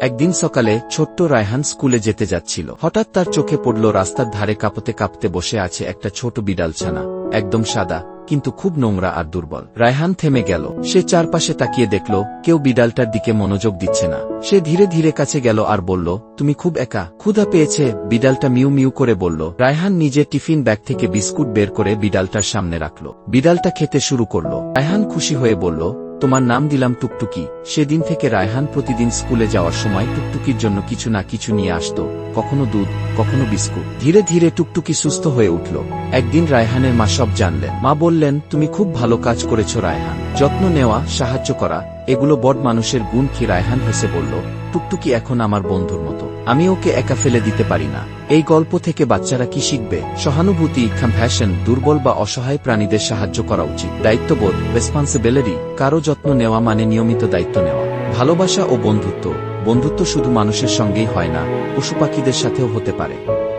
একদিন সকালে ছোট্ট রায়হান স্কুলে যেতে যাচ্ছিল। হঠাৎ তার চোখে পড়ল রাস্তার ধারে কাঁপতে কাঁপতে বসে আছে একটা ছোট বিড়াল ছানা একদম সাদা, কিন্তু খুব নোংরা আর দুর্বল। রায়হান থেমে গেল। সে চারপাশে তাকিয়ে দেখল, কেউ বিড়ালটার দিকে মনোযোগ দিচ্ছে না। সে ধীরে ধীরে কাছে গেল আর বলল, তুমি খুব একা। ক্ষুধা পেয়েছে? বিড়ালটা মিউ মিউ করে বলল। রায়হান নিজের টিফিন ব্যাগ থেকে বিস্কুট বের করে বিড়ালটার সামনে রাখল। বিড়ালটা খেতে শুরু করল। রায়হান খুশি হয়ে বলল তোমার নাম দিলাম টুকটুকি। সেদিন থেকে রায়হান প্রতিদিন স্কুলে যাওয়ার সময় টুকটুকির জন্য কিছু না কিছু নিয়ে আসত। কখনো দুধ, কখনো বিস্কুট। ধীরে ধীরে টুকটুকি সুস্থ হয়ে উঠল। একদিন রায়হানের মা সব জানলেন। মা বললেন, তুমি খুব ভালো কাজ করেছ রায়হান। যত্ন নেওয়া, সাহায্য করা, এগুলো বড় মানুষের গুণ, কি রায়হান হেসে বলল, টুকটুকি এখন আমার বন্ধুর আমি ওকে একা ফেলে দিতে পারি না। এই গল্প থেকে বাচ্চারা কি শিখবে? সহানুভূতি কম্প্যাশন দুর্বল বা অসহায় প্রাণীদের সাহায্য করা উচিত। দায়িত্ববোধ রেসপন্সিবিলিটি কারও যত্ন নেওয়া মানে নিয়মিত দায়িত্ব নেওয়া। ভালোবাসা ও বন্ধুত্ব। বন্ধুত্ব শুধু মানুষের সঙ্গেই হয় না, পশু পাখিদের সাথেও হতে পারে।